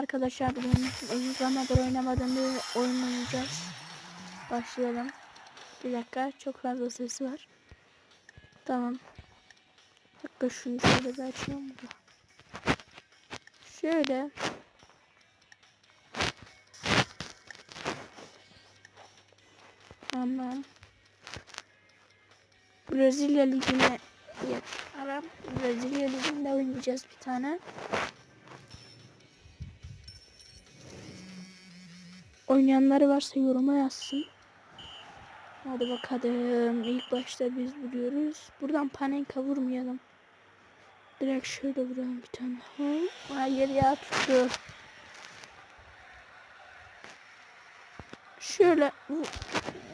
arkadaşlar bugün uzun zamandır oynamadığım bir oyun oynayacağız. Başlayalım. Bir dakika çok fazla ses var. Tamam. Bir şunu şöyle bir açayım da. Şöyle. Tamam. Brezilya Ligi'ne aram. Brezilya Ligi'nde oynayacağız bir tane. Oynayanları varsa yoruma yazsın. Hadi bakalım. İlk başta biz vuruyoruz. Buradan panenka vurmayalım. Direkt şöyle vuralım bir tane. Hayır ya tuttu. Şöyle.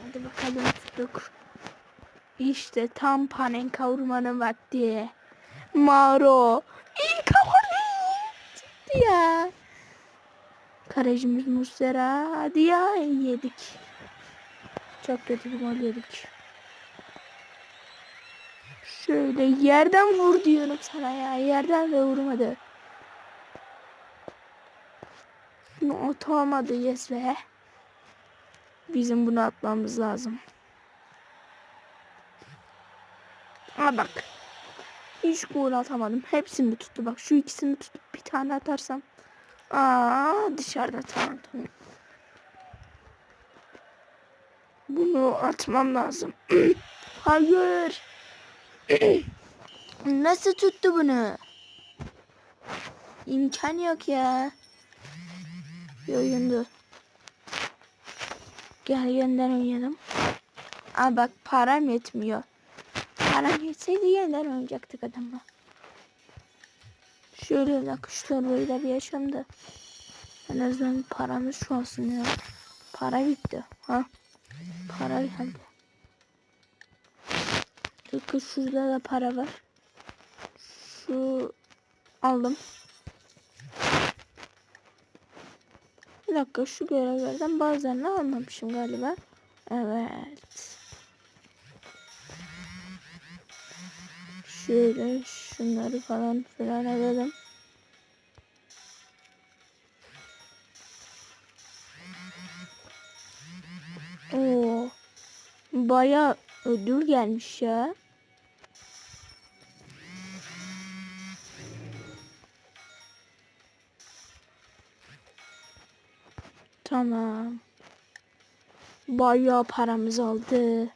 Hadi bakalım tuttuk. İşte tam panenka vurmanın vakti. Maro. İlk golü. Çıktı ya. Kalecimiz Muslera. Hadi ya yedik. Çok kötü bir gol yedik. Şöyle yerden vur diyorum sana ya. Yerden de vurmadı. Bunu atamadı yes be. Bizim bunu atmamız lazım. Aa bak. Hiç gol atamadım. Hepsini tuttu. Bak şu ikisini tutup bir tane atarsam. Aa dışarıda tamam tamam. Bunu atmam lazım. Hayır. Nasıl tuttu bunu? İmkan yok ya. Bir oyundu. Gel yeniden oynayalım. Aa bak param yetmiyor. Param yetseydi yeniden oynayacaktık adamla. Şöyle nakışlar da bir yaşam da. En azından paramız şu olsun ya. Para bitti. Ha? Para geldi. Bakın şurada da para var. Şu aldım. Bir dakika şu görevlerden bazılarını almamışım galiba. Evet. Şöyle şunları falan filan alalım. Oo. Baya ödül gelmiş ya. Tamam. Bayağı paramız aldı.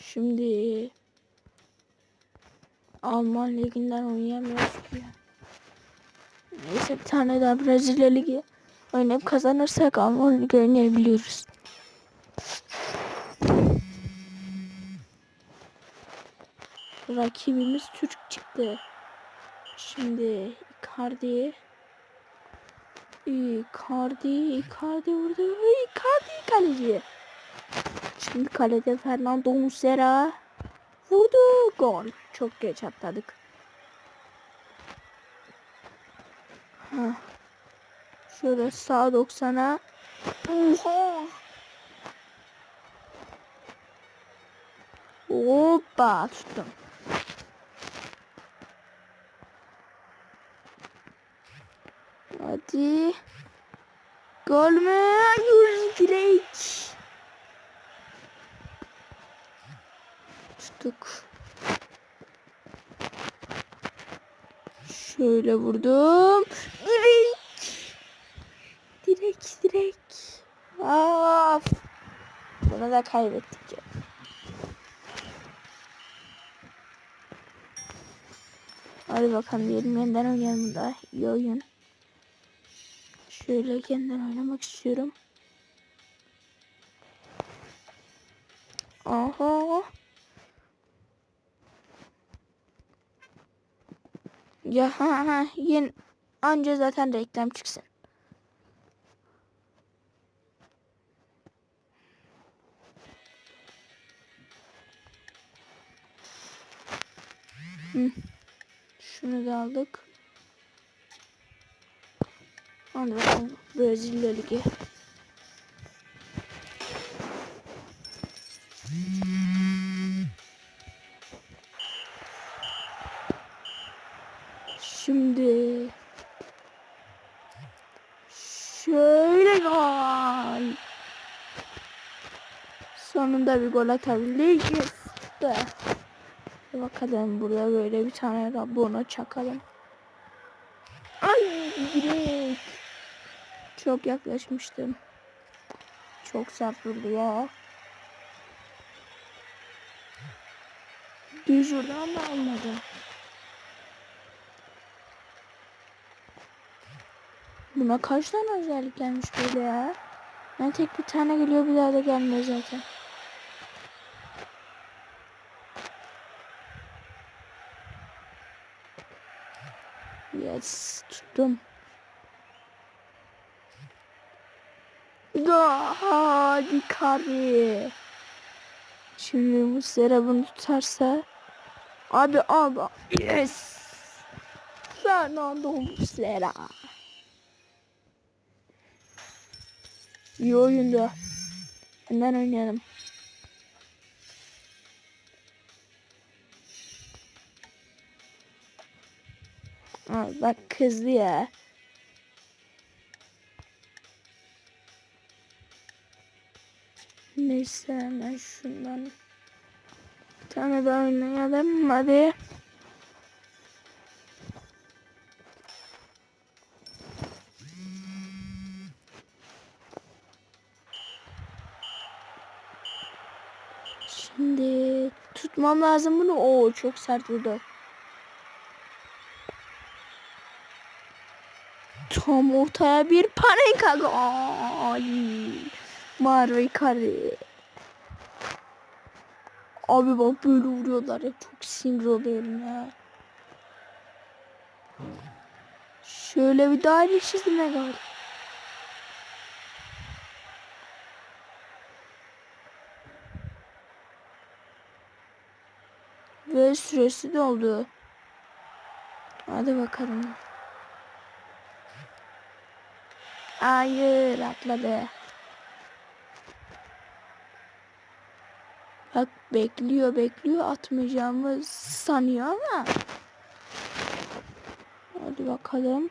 Şimdi Alman liginden oynayamıyoruz ki. Neyse bir tane daha Brezilya ligi oynayıp kazanırsak Alman ligi oynayabiliyoruz. Rakibimiz Türk çıktı. Şimdi Icardi Icardi Icardi vurdu. Icardi kaleci. Şimdi kalede Fernando Muslera vurdu. Gol. Çok geç atladık. Ha. Şöyle sağ 90'a. Oha. Hoppa tuttum. Hadi. Gol mü? Hayır direk. Tuttuk. Şöyle vurdum. Direk. Direk direk. Of. Bunu da kaybettik ya. Hadi bakalım diyelim yeniden oynayalım da. İyi oyun. Şöyle yeniden oynamak istiyorum. Aha. Ya ha ha yen anca zaten reklam çıksın. Şunu da aldık. Hadi bakalım Brezilya Ligi. Şöyle gol. Sonunda bir gol be. Bir Bakalım burada böyle bir tane Rabona çakalım. Ay direkt. Çok yaklaşmıştım. Çok sert vurdu ya. Düz vurdu ama olmadı. Buna kaç tane özellik gelmiş böyle ya? Ben tek bir tane geliyor bir daha da gelmiyor zaten. Yes tuttum. Da hadi kari. Şimdi Muslera bunu tutarsa abi abi yes. Fernando Muslera. İyi oyundu. Hemen oynayalım. Aa, bak kızdı ya. Neyse hemen şundan bir tane daha oynayalım hadi. Şimdi tutmam lazım bunu. Oo çok sert vurdu. Tam ortaya bir panenka gol. Mario Icardi. Abi bak böyle vuruyorlar ya çok sinir oluyorum ya. Şöyle bir daire çizime gol. Ve süresi doldu. Hadi bakalım. Hayır atladı. Bak bekliyor bekliyor atmayacağımı sanıyor ama. Hadi bakalım.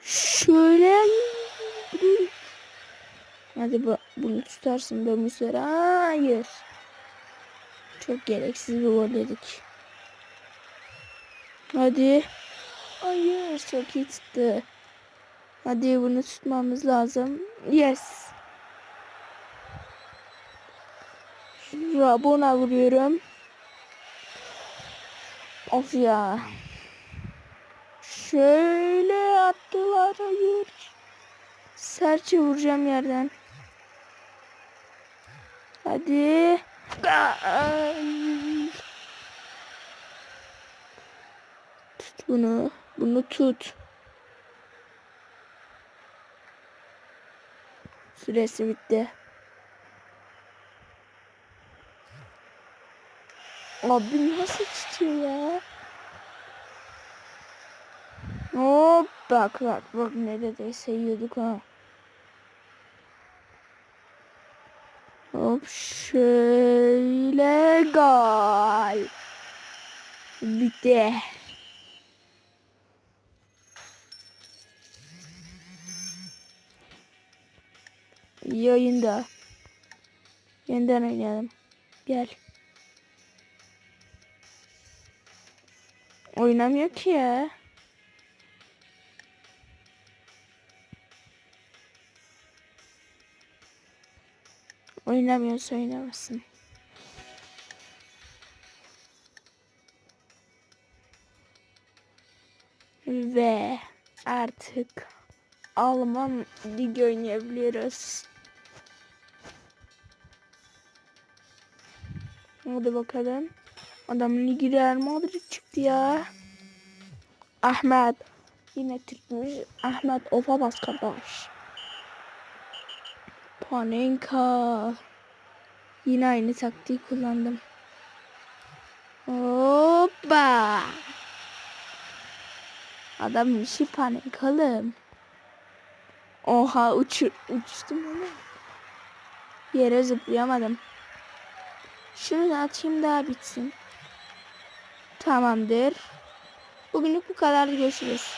Şöyle. Hadi bu, bunu tutarsın be Muslera. Hayır. Çok gereksiz bir gol yedik. Hadi. Hayır çok iyi tuttu. Hadi bunu tutmamız lazım. Yes. Rabona vuruyorum. Of ya. Şöyle attılar hayır. Serçe vuracağım yerden. Hadi. Tut bunu. Bunu tut. Süresi bitti. Abi nasıl tutuyor ya? Hop bak bak bak neredeyse yiyorduk ha. Hop şöyle gol. Bitti. İyi oyunda. Yeniden oynayalım. Gel. Oynamıyor ki ya. Oynamıyorsa oynamasın. Ve artık Alman lig oynayabiliyoruz. Hadi bakalım. Adamın ligi Real Madrid çıktı ya. Ahmet. Yine Türkmüş. Ahmet Ofa bas kardeş. Panenka. Yine aynı taktiği kullandım. Hoppa. Adam işi panenkalım. Oha uçur, uçtum ama. Yere zıplayamadım. Şunu da atayım daha bitsin. Tamamdır. Bugünlük bu kadar. Görüşürüz.